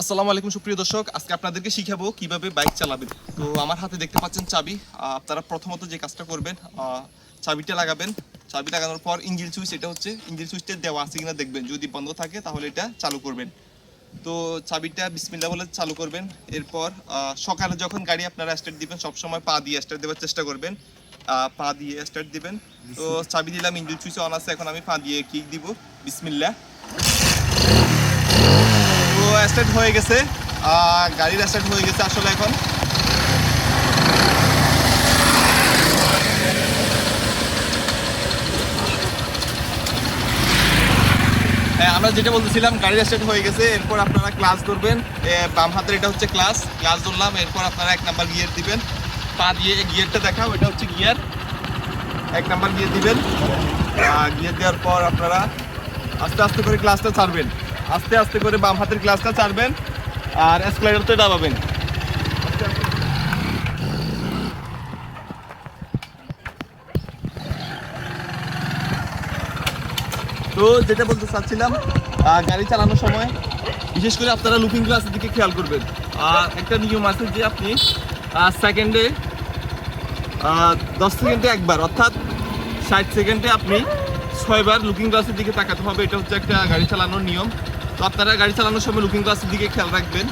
আসসালামু আলাইকুম সুপ্রিয় দর্শক। আজকে আপনাদেরকে শিখাবো কীভাবে বাইক চালাবেন। তো আমার হাতে দেখতে পাচ্ছেন চাবি। আপনারা প্রথমত যে কাজটা করবেন চাবিটা লাগাবেন। চাবি লাগানোর পর ইঞ্জিন সুইচ এটা হচ্ছে ইঞ্জিন সুইচটা দেওয়া আছে কিনা দেখবেন। যদি বন্ধ থাকে তাহলে এটা চালু করবেন। তো চাবিটা বিসমিল্লা বলে চালু করবেন। এরপর সকালে যখন গাড়ি আপনারা স্টার্ট দিবেন সবসময় পা দিয়ে স্টার্ট দেওয়ার চেষ্টা করবেন। পা দিয়ে স্টার্ট দিবেন। তো চাবি দিলাম ইঞ্জিন সুইচ অন আছে এখন আমি পা দিয়ে কিক দিব। বিসমিল্লা স্টার্ট হয়ে গেছে গাড়ির স্টার্ট হয়ে গেছে আসলে এখন। হ্যাঁ আমরা যেটা বলতেছিলাম, গাড়ির স্টার্ট হয়ে গেছে, এরপর আপনারা ক্লাস ধরবেন। বাম হাতের এটা হচ্ছে ক্লাস ক্লাস ধরলাম, এরপর আপনারা এক নাম্বার গিয়ার দিবেন। পা দিয়ে গিয়ারটা দেখাও, এটা হচ্ছে গিয়ার এক নাম্বার গিয়ার দিবেন। গিয়ার দেওয়ার পর আপনারা আস্তে আস্তে করে ক্লাসটা ছাড়বেন। আস্তে আস্তে করে বাম হাতের ক্লাসটা ছাড়বেন আর এসক্লেটারতে দাবাবেন। তো যেটা বলতে চাচ্ছিলাম গাড়ি চালানোর সময়, বিশেষ করে আপনারা লুকিং গ্লাসের দিকে খেয়াল করবেন। আর একটা নিয়ম আছে যে আপনি সেকেন্ডে দশ সেকেন্ডে একবার, অর্থাৎ ষাট সেকেন্ডে আপনি ছয়বার লুকিং গ্লাসের দিকে তাকাতে হবে। এটা হচ্ছে একটা গাড়ি চালানোর নিয়ম। তো আপনারা গাড়ি চালানোর সময় লুকিং গ্লাসের দিকে খেয়াল রাখবেন।